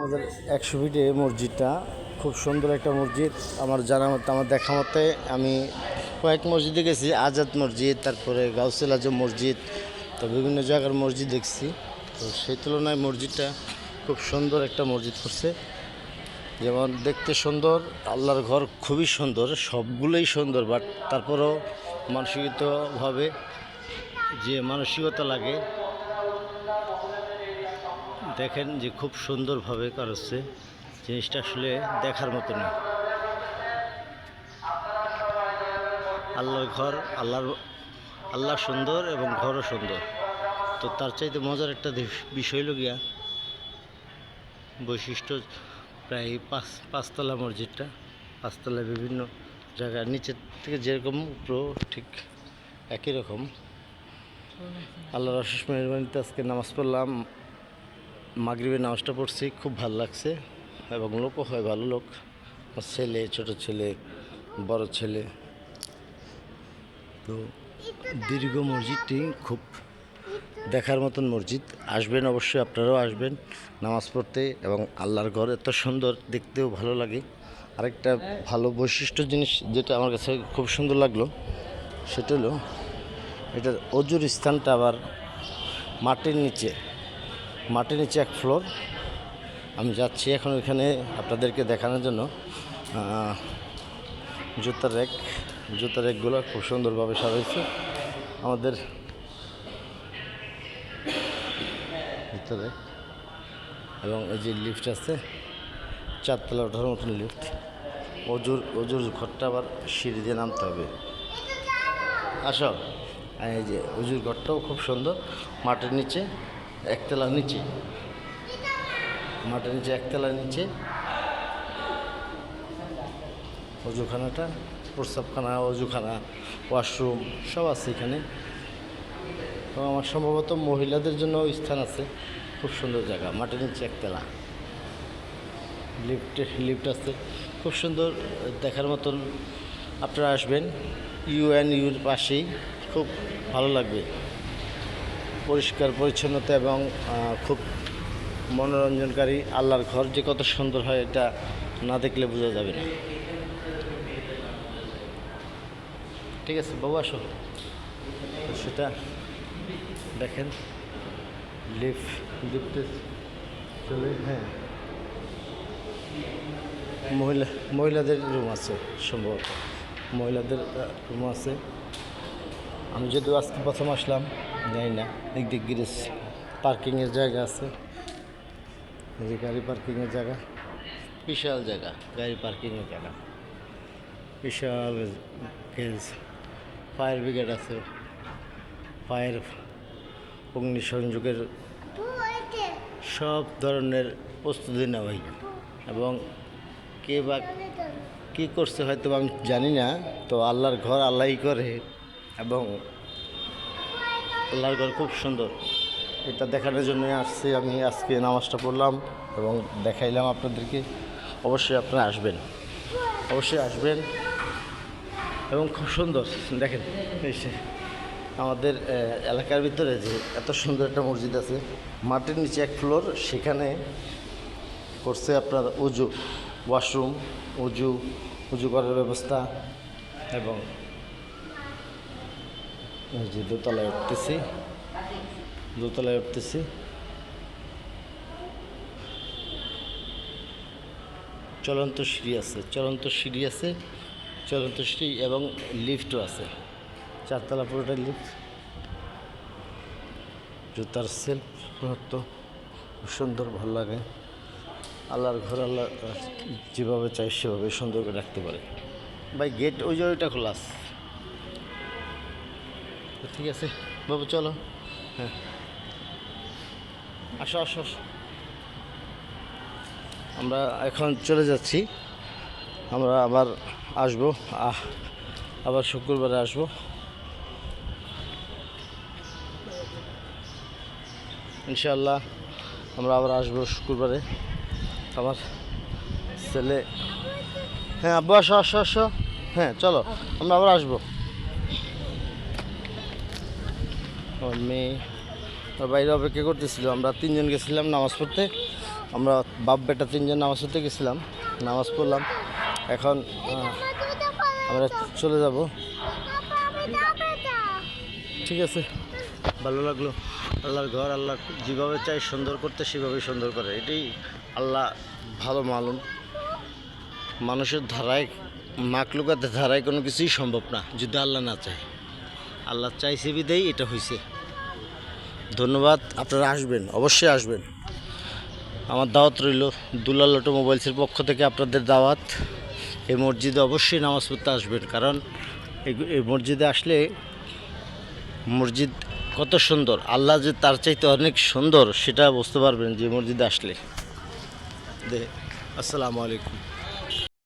আমাদের একশো ফিটে মসজিদটা, খুব সুন্দর একটা মসজিদ। আমার জানা মতো, আমার দেখা মতে, আমি কয়েক মসজিদে গেছি, আজাদ মসজিদ, তারপরে গাউসেল আজম মসজিদ, তো বিভিন্ন জায়গার মসজিদ দেখছি। তো সেই তুলনায় মসজিদটা খুব সুন্দর একটা মসজিদ করছে। যেমন দেখতে সুন্দর, আল্লাহর ঘর খুবই সুন্দর, সবগুলোই সুন্দর বাট তারপরেও মানসিকতাভাবে যে মানসিকতা লাগে দেখেন যে খুব সুন্দরভাবে করেছে জিনিসটা আসলে দেখার মতো না। আল্লাহর ঘর, আল্লাহর, আল্লাহ সুন্দর এবং ঘরও সুন্দর। তো তার চাইতে মজার একটা বিষয় হলো গিয়া বৈশিষ্ট্য প্রায় পাঁচ, পাঁচতলা মসজিদটা, পাঁচতলা বিভিন্ন জায়গায় নিচের থেকে যেরকম উপরও ঠিক একই রকম। আল্লাহর অশেষ মেহরবানিতে আজকে নামাজ পড়লাম। মাগরিবের নামাজটা পড়ছি, খুব ভালো লাগছে এবং লোকও হয় ভালো লোক। ছেলে, ছোট ছেলে, বড় ছেলে। তো দীর্ঘ মসজিদটি খুব দেখার মতন মসজিদ। আসবেন অবশ্যই, আপনারাও আসবেন নামাজ পড়তে এবং আল্লাহর ঘর এত সুন্দর, দেখতেও ভালো লাগে। আরেকটা ভালো বৈশিষ্ট্য জিনিস যেটা আমার কাছে খুব সুন্দর লাগল, সেটা হলো, এটার অজুর স্থানটা আবার মাটির নিচে। মাটির নিচে এক ফ্লোর। আমি যাচ্ছি এখন ওইখানে আপনাদেরকে দেখানোর জন্য। জুতার র্যাক জুতার র্যাকগুলো খুব সুন্দরভাবে সাজাইছে। আমাদের জুতার র্যাক এবং এই যে লিফট আছে, চারতলা ওঠার মতন লিফট। অজুর অজুর ঘরটা আবার সিঁড়ি দিয়ে নামতে হবে। আসো। এই যে অজুর ঘরটাও খুব সুন্দর। মাটির নিচে একতলার নিচে। মাটির নিচে একতলার নিচে। অজুখানাটা প্রস্রাবখানা অজুখানা, ওয়াশরুম, সব আছে এখানে। এবং আমার সম্ভবত মহিলাদের জন্য স্থান আছে। খুব সুন্দর জায়গা মাটির নিচে একতলা। লিফট লিফট আছে। খুব সুন্দর দেখার মতন আপনারা আসবেন। ইউএন ইউর পাশেই। খুব ভালো লাগবে। পরিষ্কার, পরিচ্ছন্নতা এবং খুব মনোরঞ্জনকারী আল্লাহর ঘর যে কত সুন্দর হয় এটা না দেখলে বোঝা যাবে না। ঠিক আছে, বাবু আসো। সেটা দেখেন লিফট লিফটে চলে হ্যাঁ। মহিলা, মহিলাদের রুম আছে সম্ভবত। মহিলাদের রুম আছে। আমি যদিও আজকে প্রথম আসলাম, জানি না, দিক গিরিস পার্কিংয়ের জায়গা আছে। এই যে গাড়ি পার্কিংয়ের জায়গা, বিশাল জায়গা, গাড়ি পার্কিংয়ের জায়গা। বিশাল গ্যাস ফায়ার ব্রিগেড আছে। ফায়ার অগ্নিসংযোগের সব ধরনের প্রস্তুতি নেওয়া হয় এবং কে বা কী করছে হয়তো আমি জানি না, তো আল্লাহর ঘর আল্লাহই করে। এবং আল্লাহর ঘর খুব সুন্দর। এটা দেখানোর জন্য আসছি আমি আজকে নামাজটা পড়লাম এবং দেখাইলাম আপনাদেরকে। অবশ্যই আপনারা আসবেন। অবশ্যই আসবেন। এবং খুব সুন্দর দেখেন আমাদের এলাকার ভিতরে যে এত সুন্দর একটা মসজিদ আছে মাটির নিচে এক ফ্লোর সেখানে করছে আপনার উজু ওয়াশরুম উজু উজু করার ব্যবস্থা এবং যে দোতলায় উঠতেছি। দোতলায় উঠতেছি। চলন্ত সিঁড়ি আছে, চলন্ত সিঁড়ি আছে, চলন্ত সিঁড়ি এবং লিফটও আছে। চারতলা পুরোটা লিফট। জুতার সেলফ খুব সুন্দর, ভালো লাগে। আল্লাহর ঘর, আল্লাহ যেভাবে চাই সেভাবে সুন্দর করে রাখতে পারে। ভাই, গেট ওই ওইটা খোলা আছে। ঠিক আছে, বাবু চলো। হ্যাঁ। আসো আসো আসো। আমরা এখন চলে যাচ্ছি। আমরা আবার আসব। আহ, আবার শুক্রবারে আসব। ইনশাল্লাহ আমরা আবার আসব শুক্রবারে। আমার ছেলে হ্যাঁ আব্বু, আসো আসো আসো। হ্যাঁ চলো। আমরা আবার আসব। আমার মেয়ে। ওর বাইরে অপেক্ষা করতেছিল, আমরা তিনজন গেছিলাম নামাজ পড়তে। আমরা বাপ বেটা তিনজন নামাজ পড়তে গেছিলাম, নামাজ পড়লাম। এখন আমরা চলে যাব। ঠিক আছে, ভালো লাগল। আল্লাহর ঘর আল্লাহ যেভাবে চাই সুন্দর করতে সেভাবেই সুন্দর করে। এটাই আল্লাহ ভালো মালুম। মানুষের ধারায় মাকলুকাতের ধারায় কোনো কিছুই সম্ভব না, যদি আল্লাহ না চায়। আল্লাহ চাইছে বিদেই এটা হয়েছে ধন্যবাদ, আপনারা আসবেন, অবশ্যই আসবেন। আমার দাওয়াত রইল দুলাল অটোমোবাইলসের পক্ষ থেকে আপনাদের দাওয়াত। এই মসজিদে অবশ্যই নামাজ পড়তে আসবেন, কারণ এই মসজিদে আসলে মসজিদ কত সুন্দর, আল্লাহ যে তার চাইতে অনেক সুন্দর, সেটা বুঝতে পারবেন যে মসজিদে আসলে। দে, আসসালামু আলাইকুম।